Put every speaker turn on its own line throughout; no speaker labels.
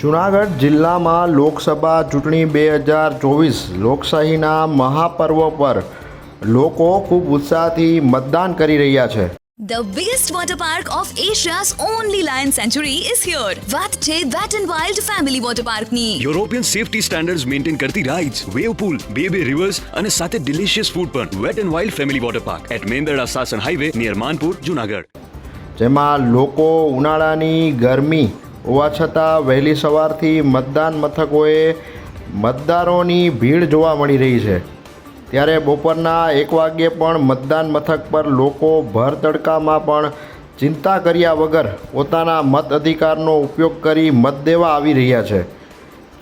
જૂનાગઢ જિલ્લામાં લોકસભા ચૂંટણી બે હજાર ચોવીસ લોકશાહીના મહાપર્વ પર લોકો ખૂબ ઉત્સાહથી મતદાન કરી રહ્યા છે.
The biggest water park of Asia's only lion sanctuary is here. વાત છે Wet and Wild Family Water Park ની
યુરોપિયન સેફટી standards મેન્ટેન કરતી rides, વેવ પૂલ બે બે રિવર્સ અને સાથે delicious ફૂડ પણ wet and wild family Water Park at Mendarda Sasan highway near Manpur Junagadh
જેમાં લોકો ઉનાળાની ગરમી હોવા છતાં વહેલી સવારથી મતદાન મથકોએ મતદારોની ભીડ જોવા મળી રહી છે. ત્યારે બપોરના એક વાગ્યે પણ મતદાન મથક પર લોકો ભર તડકામાં પણ ચિંતા કર્યા વગર પોતાના મત અધિકારનો ઉપયોગ કરી મત દેવા આવી રહ્યા છે.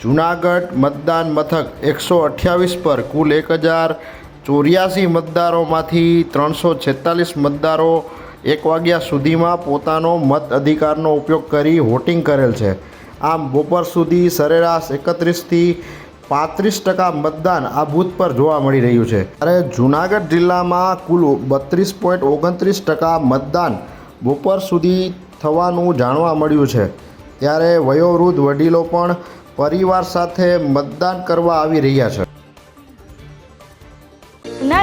જૂનાગઢ મતદાન મથક એકસો અઠ્યાવીસ પર કુલ એક હજાર ચોર્યાસી મતદારોમાંથી ત્રણસો છેતાલીસ મતદારો એક વાગ્યા સુધીમાં પોતાનો મત અધિકારનો ઉપયોગ કરી વોટિંગ કરેલ છે. આમ બપોર સુધી સરેરાશ એકત્રીસથી પાંત્રીસ ટકા મતદાન આ બૂથ પર જોવા મળી રહ્યું છે. ત્યારે જૂનાગઢ જિલ્લામાં કુલ બત્રીસ પોઈન્ટ ઓગણત્રીસ ટકા મતદાન બપોર સુધી થવાનું જાણવા મળ્યું છે. ત્યારે વયોવૃદ્ધ વડીલો પણ પરિવાર સાથે મતદાન કરવા આવી રહ્યા છે.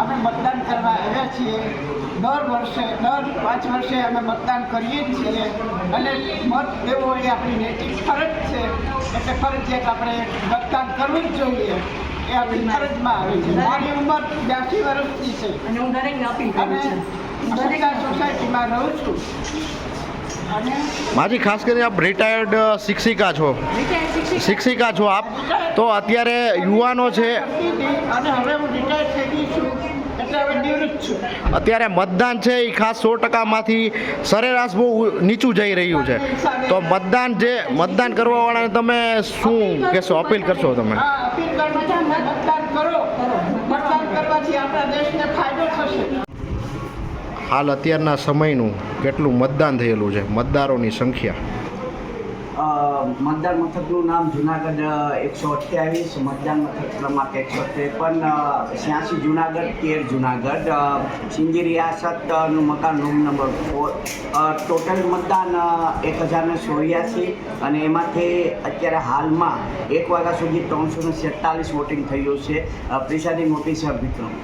અમે મતદાન કરવા આવ્યા છીએ. દર વર્ષે દર પાંચ વર્ષે અમે મતદાન કરીએ જ છીએ. અને મત દેવો એ આપણી નૈતિક ફરજ છે. એટલે ફરજિયાત આપણે મતદાન કરવું જ જોઈએ. એ આપણી ફરજમાં આવે છે. મારી ઉંમર બ્યાસી વર્ષની છે.
અને હું દરેકને અપીલ કરું છું.
સોસાયટીમાં રહું છું.
માજી ખાસ કરીને આપ રિટાયર્ડ શિક્ષિકા છો.
શિક્ષિકા
છો આપ. તો અત્યારે યુવાનો છે. અત્યારે મતદાન છે એ ખાસ સો ટકામાંથી સરેરાશ બહુ નીચું જઈ રહ્યું છે. તો મતદાન જે મતદાન કરવાવાળાને તમે શું કહેશો? અપીલ કરશો તમે?
હા અપીલ કરું છું મતદાન કરો. મતદાન કરવાથી આપણા દેશને ફાયદો થશે.
હાલ અત્યારના સમયનું કેટલું મતદાન થયેલું છે? મતદારોની સંખ્યા.
મતદાન મથકનું નામ જુનાગઢ એકસો અઠ્યાવીસ, મતદાન મથક ક્રમાંક એકસો ત્રેપન છ્યાસી જુનાગઢ, તેર જુનાગઢ સિંધી રિયાસતનું મકાન રૂમ નંબર ફોર ટોટલ મતદાન એક હજારને ચોર્યાસી અને એમાંથી અત્યારે હાલમાં એક વાગ્યા સુધી ત્રણસો ને વોટિંગ થયું છે. પ્રિસાઇડિંગ ઓફિસર વિક્રમ